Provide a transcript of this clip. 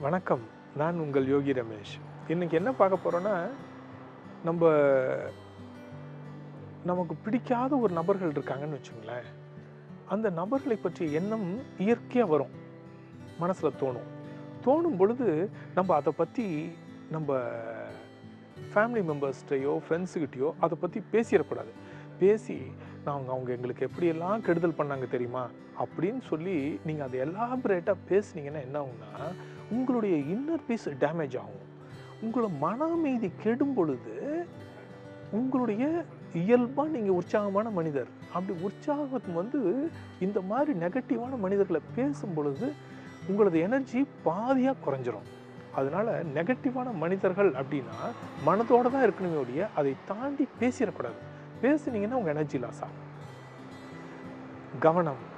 வணக்கம். நான் உங்கள் யோகி ரமேஷ். இன்றைக்கி என்ன பார்க்க போகிறோன்னா நம்ம நமக்கு பிடிக்காத ஒரு நபர்கள் இருக்காங்கன்னு வச்சுங்களேன் அந்த நபர்களை பற்றிய எண்ணம் இயற்கையாக வரும். மனசில் தோணும். தோணும் பொழுது நம்ம அதை பற்றி நம்ம ஃபேமிலி மெம்பர்ஸ்கிட்டையோ ஃப்ரெண்ட்ஸுக்கிட்டேயோ அதை பற்றி பேசிடக்கூடாது. பேசி நாங்கள் அவங்க எங்களுக்கு எப்படியெல்லாம் கெடுதல் பண்ணாங்க தெரியுமா? அப்படின்னு சொல்லி நீங்கள் அதை எலாபரேட்டாக பேசுனீங்கன்னா என்ன ஆகுன்னா உங்களுடைய இன்னர் பீஸ் டேமேஜ் ஆகும். உங்களோட மன அமைதி கெடும் பொழுது உங்களுடைய இயல்பாக நீங்கள் உற்சாகமான மனிதர். அப்படி உற்சாகம் வந்து இந்த மாதிரி நெகட்டிவான மனிதர்களை பேசும் பொழுது உங்களது எனர்ஜி பாதியாக குறைஞ்சிரும். அதனால நெகட்டிவான மனிதர்கள் அப்படின்னா மனதோடு தான் இருக்கணுமே ஒழிய அதை தாண்டி பேசிடக்கூடாது. பேசுனீங்கன்னா உங்கள் எனர்ஜி லாஸ் ஆகும். கவனம்.